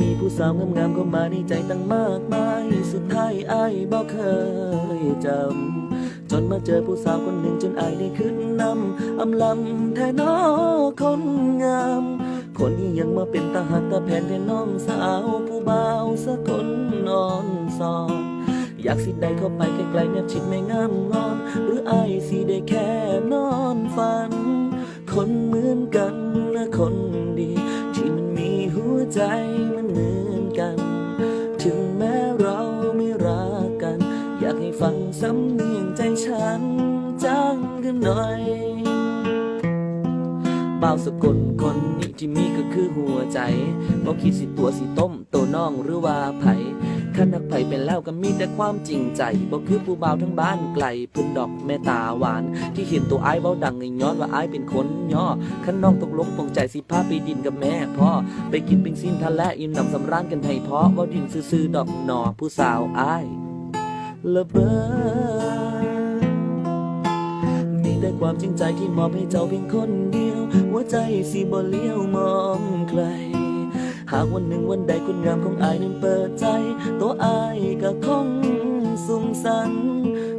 มีผู้สาวงามๆเข้ามาในใจตั้งมากมาย สุดท้ายไอายบ่เคยจำ จนมาเจอผู้สาวคนหนึ่งจนไอายได้ขึ้นนำอำลำแทนน้อคนงาม คนนี้ยังมาเป็นตาหักตาแผ่นแทนน้องสาว ผู้บ่าวสักคนนอนสอนอยากสิได้เข้าไปใกล้ๆแนบชิดไม่งามงอน หรือไอายสิได้แค่นอนฝัน คน ใจมันเหมือนกัน ถึงแม้เราไม่รักกัน อยากให้ฟังสำเนียงใจฉันจังกันหน่อยเบ่าสกลคนนี้ที่มีก็คือหัวใจบ่คิดสิตัวสิต้มตัวน้องหรือว่าไผ ขันนักไผเป็นแล้วก็มีแต่ความจริงใจบ่คือผู้บ่าวทั้งบ้านไกลเพื้นดอกแม่ตาหวาน ที่เห็นตัวอ้ายเว้าดังให้ย้อนว่าอ้ายเป็นคนย่อขันน้องตกลงปลงใจสิพาไปดินกับแม่พ่อไปกินปิงซินทะและอิ่มหนำสำราญกันให้พอเว้าดินซื่อๆดอกหนอผู้สาวอ้ายละเบ้อมีแต่ความจริงใจที่มอบให้เจ้าเพียงคนเดียว หัวใจสิบ่เลี้ยวมองใคร หากวันหนึ่งวันใดคนงามของอายนั้นเปิดใจ ก็คงสุงสัน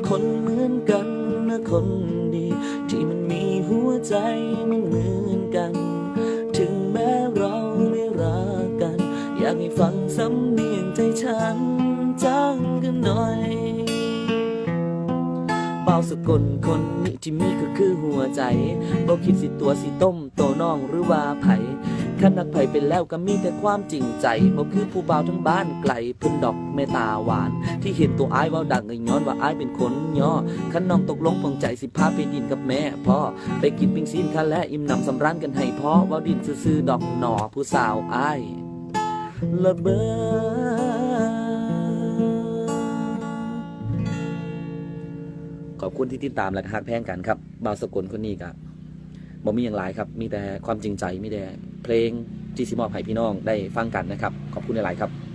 คนเหมือนกันนะคนดี ที่มันมีหัวใจมันเหมือนกัน ถึงแม้เราไม่รักกัน อยากให้ฟังสำเนียงใจฉันจังกันหน่อยเบาสกลคนนี้ที่มีก็คือหัวใจบ่คิดสิตัวสิต้มโตน้องหรือว่าไผ ขันนักไผเป็นแล้วก็มีแต่ความจริงใจบ่คือผู้บ่าวทั้งบ้านไกลเพิ่นดอกเมตตาหวาน ที่เห็นตัวอ้ายเว้าดังเงยย้อนว่าอ้ายเป็นคนย่อขันน้องตกลงปลงใจสิพาไปดินกับแม่พ่อไปกินปิ้งซีนคันและอิ่มหนำสำราญกันให้พ่อเว้าดินซื่อๆดอกหนอผู้สาวอ้ายละเบอขอบคุณที่ติดตามและฮักแพงกันครับบาวสกลคนนี้ก็บ่มีอย่างไรครับ มีแต่ความจริงใจมีแต่ เพลงที่สิมอบให้พี่น้องได้ฟังกันนะครับ ขอบคุณหลายๆครับ